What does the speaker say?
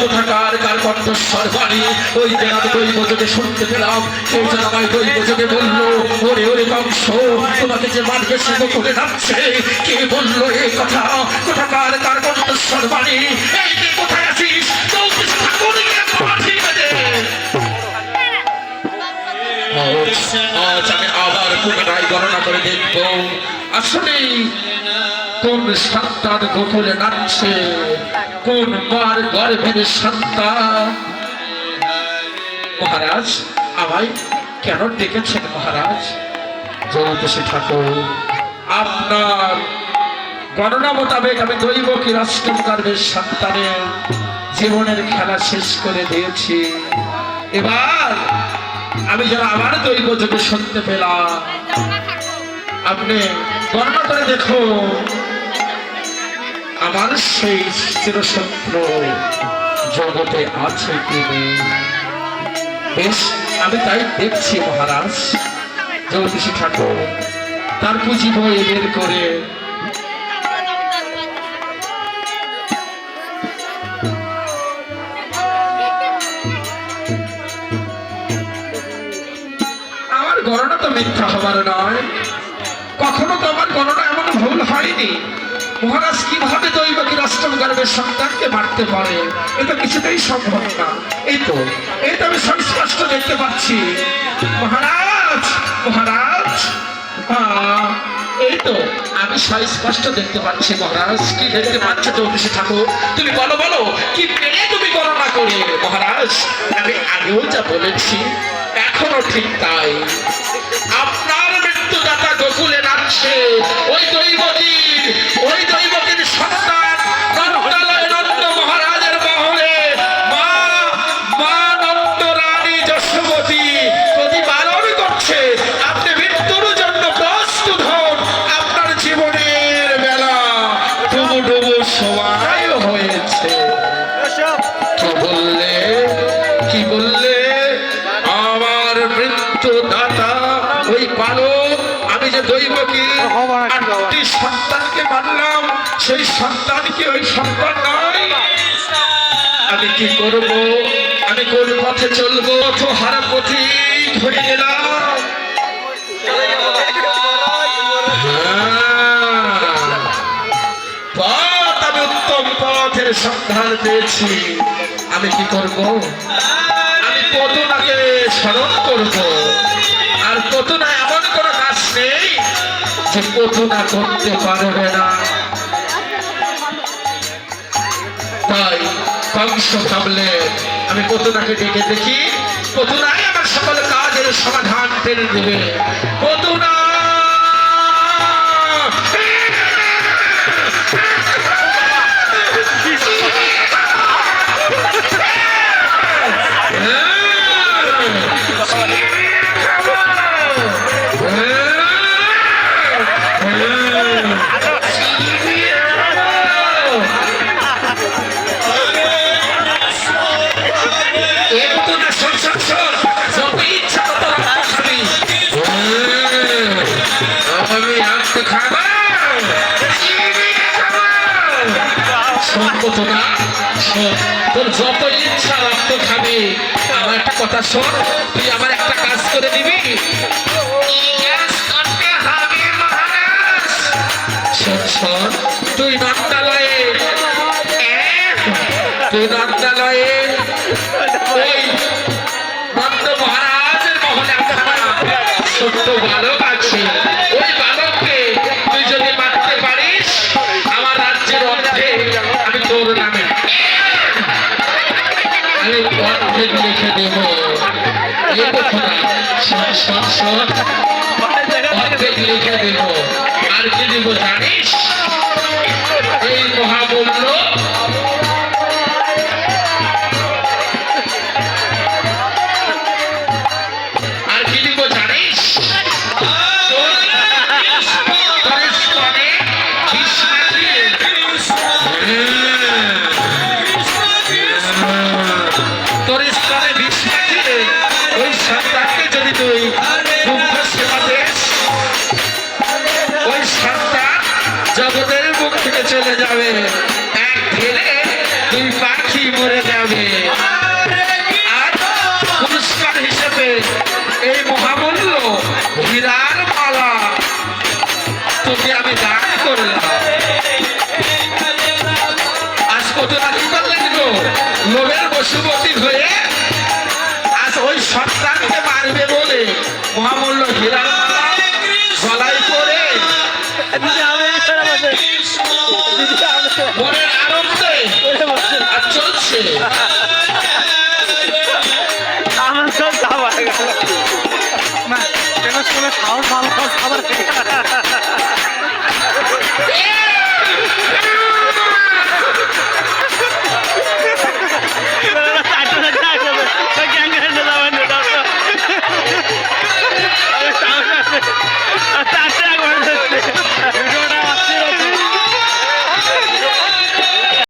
কোথাকার কার করে নামছে কে বলল এ আবার পুনরায় গণনা করে দেখব আসলে কোন সাতটার গোপনে নাচছে? কোন মার গর্ভের সন্তান মহারাজ, আমায় কেন ডেকেছেন মহারাজ? জ্যোতিষী ঠাকুর, আপনার গণনা মোতাবেক আমি দৈব কি রাষ্ট্র গর্ভের সন্তানের জীবনের খেলা শেষ করে দিয়েছি। এবার আমি যেন আবার দৈব যোগে শুনতে পেলাম, আপনি গণনা করে দেখুন। আমার সেই চিরশত্র জগতে আছে নেই? বেশ, আমি তাই দেখছি মহারাজ, জ্যোতিষী ঠাকুর, তার পুঁজি বই বের করে। আমার গণনা তো মিথ্যা হবার নয়। কখনো তো আমার গণনা এমন ভুল হয়নি। মহারাজ কীভাবে দৈবকী রাষ্ট্রম গর্ভের সন্তানকে মারতে পারে? এটা কিছুতেই সম্ভব না। এই তো এই তো আমি সুস্পষ্ট দেখতে পাচ্ছি। মহারাজ মহারাজ এই তো, আমি সুস্পষ্ট দেখতে পাচ্ছি, মহারাজ। কি দেখতে পাচ্ছ চৌধুরী ঠাকুর তুমি বলো বলো, কি পেলে তুমি গণনা করে? মহারাজ, আমি আগেও যা বলেছি, এখনও ঠিক তাই। আপনার মৃত্যুদাতা গোকুলে নাচছে ওই দৈবতীর ওই দৈবতীর যে দৈবকে আটটি সন্তানকে মানলাম সেই সন্তান কি ওই সন্তান নয়। আমি কি করব? আমি কোন পথে চলবো? তো হারা পথে ধরে গেলাম। হ্যাঁ। পথ আমি উত্তম পথের সন্ধান পেয়েছি। আমি কি করব? আমি পতনাকে স্মরণ করব। আর এমন কোন কাজ নেই যে কল্পনা করতে পারবে না। তাই কংস ভাবলে আমি পতনাকে ডেকে দেখি? কত নাই আমার সকল কাজের সমাধান টেনে দেবে? পতনা কথা শোন, তুই আমার একটা কাজ করে দিবি। তুই নন্দালয়ে তুই নন্দালয়ে নন্দ মহারাজের মহলে একটা ছোট্ট বালক জানিস দুই পাখি মরে যাবে? আর পুরস্কার হিসেবে এই মহামূল্য হীরার মালা তোকে দান করলাম। আজ কত রাখি হয়ে আজ ওই সন্তানকে মারবে বলে মহামূল্য হীরার মালা গলায় করে মনের আনন্দে চলছে আমার সব খাবার। গেল না কেন শুনে খাওয়ার ভালো খাবার